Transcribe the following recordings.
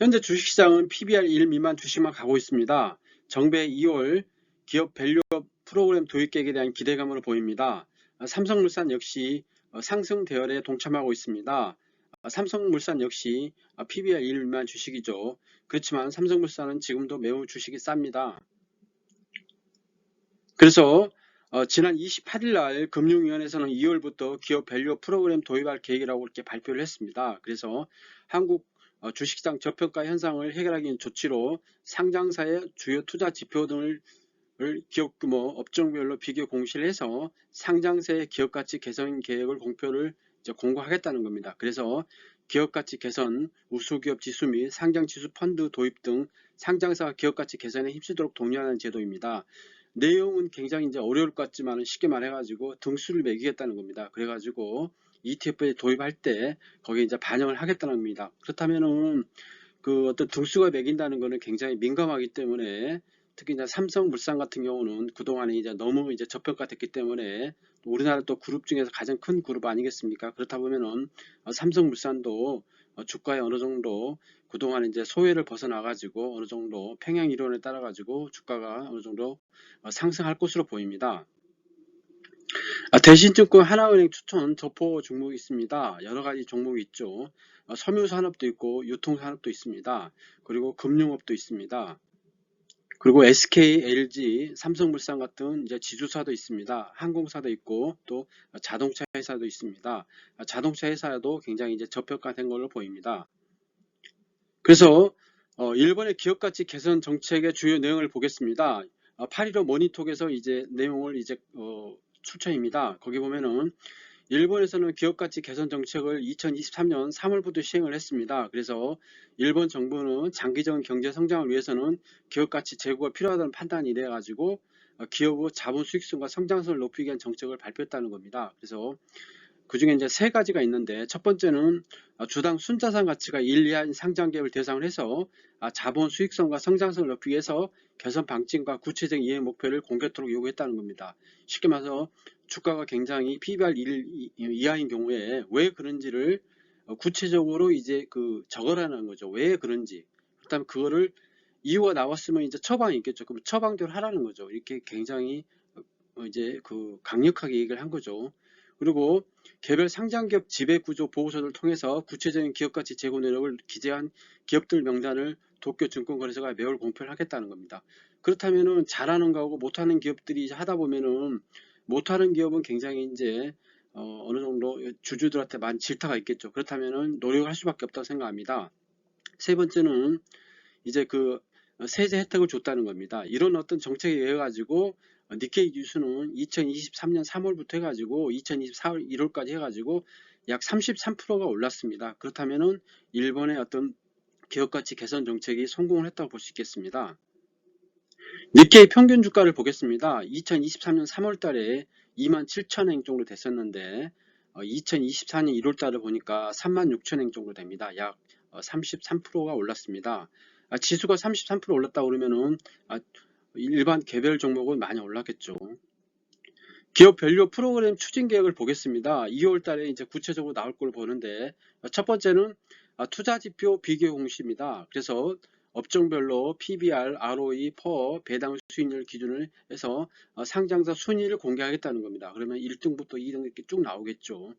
현재 주식시장은 PBR 1 미만 주식만 가고 있습니다. 정배 2월 기업 밸류업 프로그램 도입 계획에 대한 기대감으로 보입니다. 아, 삼성물산 역시 어, 상승 대열에 동참하고 있습니다. 아, 삼성물산 역시 아, PBR 1 미만 주식이죠. 그렇지만 삼성물산은 지금도 매우 주식이 쌉니다. 그래서 어, 지난 28일 날 금융위원회에서는 2월부터 기업 밸류업 프로그램 도입할 계획이라고 이렇게 발표를 했습니다. 그래서 한국 어, 주식시장 저평가 현상을 해결하기 위한 조치로 상장사의 주요 투자 지표 등을 을 기업 규모, 업종별로 비교 공시를 해서 상장사의 기업 가치 개선 계획을 공표를 공고하겠다는 겁니다. 그래서 기업 가치 개선, 우수기업 지수 및 상장 지수 펀드 도입 등 상장사 기업 가치 개선에 힘쓰도록 독려하는 제도입니다. 내용은 굉장히 이제 어려울 것 같지만 쉽게 말해가지고 등수를 매기겠다는 겁니다. 그래가지고 ETF에 도입할 때 거기에 이제 반영을 하겠다는 겁니다. 그렇다면은 그 어떤 등수가 매긴다는 거는 굉장히 민감하기 때문에 특히 이제 삼성물산 같은 경우는 그동안에 이제 너무 이제 저평가됐기 때문에 또 우리나라 또 그룹 중에서 가장 큰 그룹 아니겠습니까? 그렇다 보면은 어, 삼성물산도 어, 주가에 어느 정도 그동안 이제 소외를 벗어나 가지고 어느 정도 평행 이론에 따라 가지고 주가가 어느 정도 어, 상승할 것으로 보입니다. 아, 대신증권 하나은행 추천 저포 종목이 있습니다. 여러 가지 종목이 있죠. 어, 섬유산업도 있고 유통산업도 있습니다. 그리고 금융업도 있습니다. 그리고 SK, LG, 삼성물산 같은 이제 지주사도 있습니다. 항공사도 있고 또 자동차 회사도 있습니다. 아, 자동차 회사도 굉장히 이제 저평가된 걸로 보입니다. 그래서 어, 일본의 기업 가치 개선 정책의 주요 내용을 보겠습니다. 8.15 모니톡에서 이제 내용을 이제 어, 출처입니다. 거기 보면은 일본에서는 기업가치 개선 정책을 2023년 3월부터 시행을 했습니다. 그래서 일본 정부는 장기적인 경제 성장을 위해서는 기업가치 제고가 필요하다는 판단이 돼 가지고 어, 기업의 자본 수익성과 성장성을 높이기 위한 정책을 발표했다는 겁니다. 그래서 그 중에 이제 세 가지가 있는데 첫 번째는 어, 주당 순자산 가치가 1 이하인 상장 기업을 대상으로 해서 아, 자본 수익성과 성장성을 높이기 위해서 개선 방침과 구체적인 이행 목표를 공개토록 요구했다는 겁니다. 쉽게 말해서 주가가 굉장히 PBR 1 이하인 경우에 왜 그런지를 어, 구체적으로 이제 그 적어라는 거죠. 왜 그런지. 그다음 그거를 이유가 나왔으면 이제 처방이 있겠죠. 그럼 처방대로 하라는 거죠. 이렇게 굉장히 어, 이제 그 강력하게 얘기를 한 거죠. 그리고 개별 상장기업 지배구조 보고서를 통해서 구체적인 기업가치 제고 노력을 기재한 기업들 명단을 도쿄증권거래소가 매월 공표를 하겠다는 겁니다. 그렇다면은 잘하는 거하고 못하는 기업들이 하다 보면은 못하는 기업은 굉장히 이제 어, 어느 정도 주주들한테 많은 질타가 있겠죠. 그렇다면은 노력할 수밖에 없다고 생각합니다. 세 번째는 이제 그 세제 혜택을 줬다는 겁니다. 이런 어떤 정책에 의해 가지고 니케이 지수는 2023년 3월부터 해가지고 2024년 1월까지 해가지고 약 33%가 올랐습니다. 그렇다면은 일본의 어떤 기업 가치 개선 정책이 성공을 했다고 볼 수 있겠습니다. 니케이 평균 주가를 보겠습니다. 2023년 3월 달에 27,000엔 정도 됐었는데 2024년 1월 달에 보니까 36,000엔 정도 됩니다. 약 33%가 올랐습니다. 아, 지수가 33% 올랐다 그러면은 아, 일반 개별 종목은 많이 올랐겠죠. 기업 밸류 프로그램 추진 계획을 보겠습니다. 2월 달에 이제 구체적으로 나올 걸 보는데 첫 번째는 아, 투자 지표 비교 공시입니다. 그래서 업종별로 PBR, ROE, 퍼, 배당 수익률 기준을 해서 어, 상장사 순위를 공개하겠다는 겁니다. 그러면 1등부터 2등 이렇게 쭉 나오겠죠.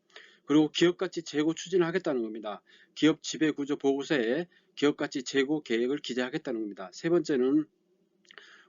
그리고 기업가치 재고 추진을 하겠다는 겁니다. 기업 지배구조 보고서에 기업가치 재고 계획을 기재하겠다는 겁니다. 세 번째는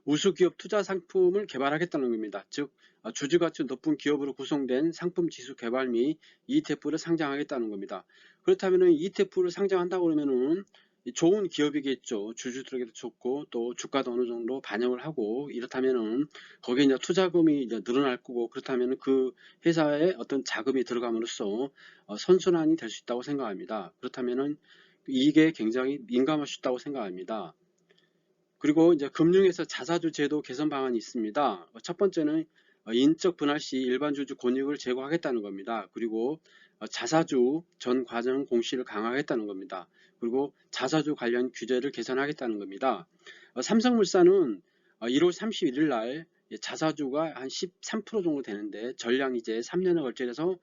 우수기업 투자 상품을 개발하겠다는 겁니다. 즉 어, 주주 가치 높은 기업으로 구성된 상품 지수 개발 및 ETF를 상장하겠다는 겁니다. 그렇다면 ETF를 상장한다고 그러면은 좋은 기업이겠죠. 주주들에게도 좋고 또 주가도 어느 정도 반영을 하고 이렇다면은 거기에 이제 투자금이 이제 늘어날 거고 그렇다면 그 회사에 어떤 자금이 들어감으로써 어, 선순환이 될 수 있다고 생각합니다. 그렇다면은 이게 굉장히 민감할 수 있다고 생각합니다. 그리고 이제 금융에서 자사주 제도 개선 방안이 있습니다. 첫 번째는 어, 인적 분할 시 일반 주주 권익을 제고하겠다는 겁니다. 그리고 어, 자사주 전 과정 공시를 강화하겠다는 겁니다. 그리고 자사주 관련 규제를 개선하겠다는 겁니다. 어, 삼성물산은 1월 31일 날 자사주가 한 13% 정도 되는데 전량 이제 3년에 걸쳐서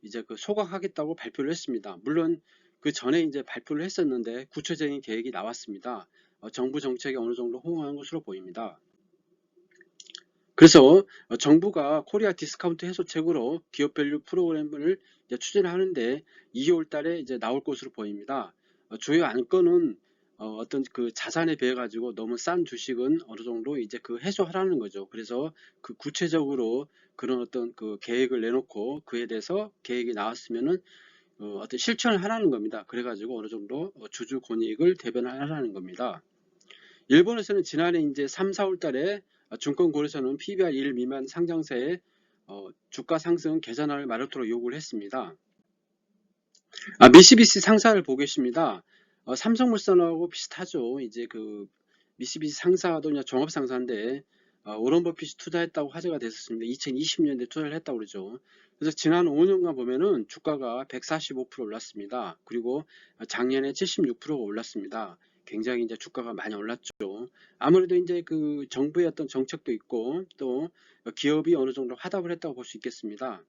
이제 그 소각하겠다고 발표를 했습니다. 물론 그 전에 이제 발표를 했었는데 구체적인 계획이 나왔습니다. 어, 정부 정책에 어느 정도 호응한 것으로 보입니다. 그래서 어, 정부가 코리아 디스카운트 해소책으로 기업 밸류 프로그램을 추진하는데 2월 달에 이제 나올 것으로 보입니다. 어, 주요 안건은 어, 어떤 그 자산에 비해 가지고 너무 싼 주식은 어느 정도 이제 그 해소하라는 거죠. 그래서 그 구체적으로 그런 어떤 그 계획을 내놓고 그에 대해서 계획이 나왔으면은 어, 어떤 실천을 하라는 겁니다. 그래가지고 어느 정도 어, 주주 권익을 대변하라는 겁니다. 일본에서는 지난해 이제 3, 4월 달에 증권거래소는 PBR 1 미만 상장사의 어, 주가 상승 개선을 마련토록 요구를 했습니다. 아, 미시비시 상사를 보고 계십니다. 어, 삼성물산하고 비슷하죠. 이제 그 미시비시 상사도 그냥 종합상사인데 어, 오런 버핏이 투자했다고 화제가 됐었습니다. 2020년대 투자를 했다고 그러죠. 그래서 지난 5년간 보면은 주가가 145% 올랐습니다. 그리고 작년에 76%가 올랐습니다. 굉장히 이제 주가가 많이 올랐죠. 아무래도 이제 그 정부의 어떤 정책도 있고 또 기업이 어느 정도 화답을 했다고 볼 수 있겠습니다.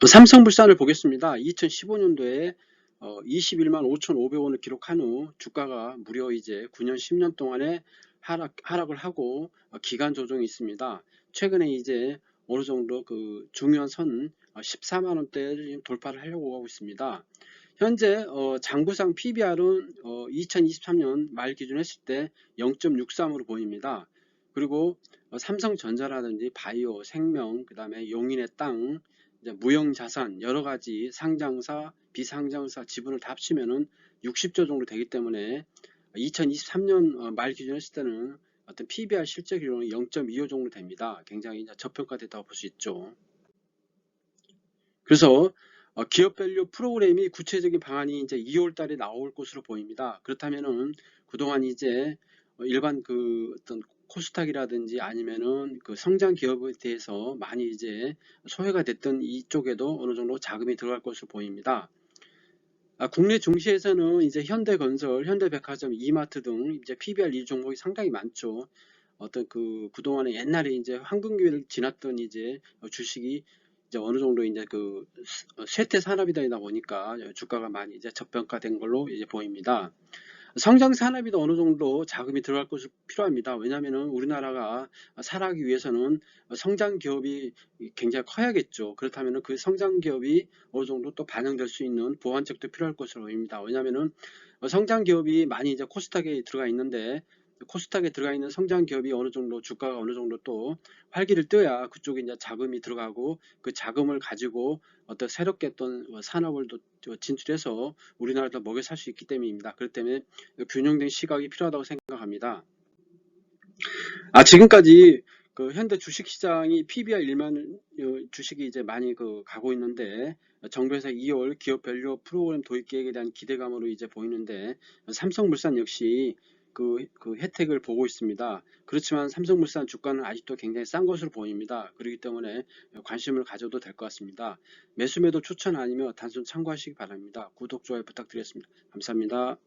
또 삼성물산을 보겠습니다. 2015년도에 21만 5,500원을 기록한 후 주가가 무려 이제 9년, 10년 동안에 하락, 하락을 하고 어, 기간 조정이 있습니다. 최근에 이제 어느 정도 그 중요한 선 14만 원대를 돌파를 하려고 하고 있습니다. 현재 어, 장부상 PBR은 어, 2023년 말 기준 했을 때 0.63으로 보입니다. 그리고 어, 삼성전자라든지 바이오, 생명, 그 다음에 용인의 땅, 무형자산, 여러 가지 상장사, 비상장사 지분을 다 합치면은 60조 정도 되기 때문에 2023년 어, 말 기준 했을 때는 어떤 PBR 실적으로는 0.25 정도 됩니다. 굉장히 저평가됐다고 볼 수 있죠. 그래서 어, 기업 밸류 프로그램이 구체적인 방안이 이제 2월 달에 나올 것으로 보입니다. 그렇다면은 그동안 이제 어, 일반 그 어떤 코스닥이라든지 아니면은 그 성장 기업에 대해서 많이 이제 소외가 됐던 이쪽에도 어느 정도 자금이 들어갈 것으로 보입니다. 아, 국내 증시에서는 이제 현대건설, 현대백화점, 이마트 등 이제 PBR 이 종목이 상당히 많죠. 어떤 그 그동안에 옛날에 이제 황금기를 지났던 이제 주식이 이제 어느 정도 이제 그 쇠퇴 산업이다 보니까 주가가 많이 이제 저평가된 걸로 이제 보입니다. 성장 산업에도 어느 정도 자금이 들어갈 것이 필요합니다. 왜냐하면 우리나라가 살아가기 위해서는 성장 기업이 굉장히 커야겠죠. 그렇다면 그 성장 기업이 어느 정도 또 반영될 수 있는 보완책도 필요할 것으로 보입니다. 왜냐하면 성장 기업이 많이 이제 코스닥에 들어가 있는데 코스닥에 들어가 있는 성장 기업이 어느 정도 주가가 어느 정도 또 활기를 떼야 그쪽에 이제 자금이 들어가고 그 자금을 가지고 어떤 새롭게 어떤 산업을 또 진출해서 우리나라도 먹여 살 수 있기 때문입니다. 그렇기 때문에 균형된 시각이 필요하다고 생각합니다. 아 지금까지 그 현대 주식 시장이 PBR 1만 주식이 이제 많이 그 가고 있는데 정부에서 2월 기업 밸류 프로그램 도입 계획에 대한 기대감으로 이제 보이는데 삼성물산 역시 그, 그 혜택을 보고 있습니다. 그렇지만 삼성물산 주가는 아직도 굉장히 싼 것으로 보입니다. 그렇기 때문에 관심을 가져도 될 것 같습니다. 매수매도 추천 아니며 단순 참고하시기 바랍니다. 구독, 좋아요 부탁드리겠습니다. 감사합니다.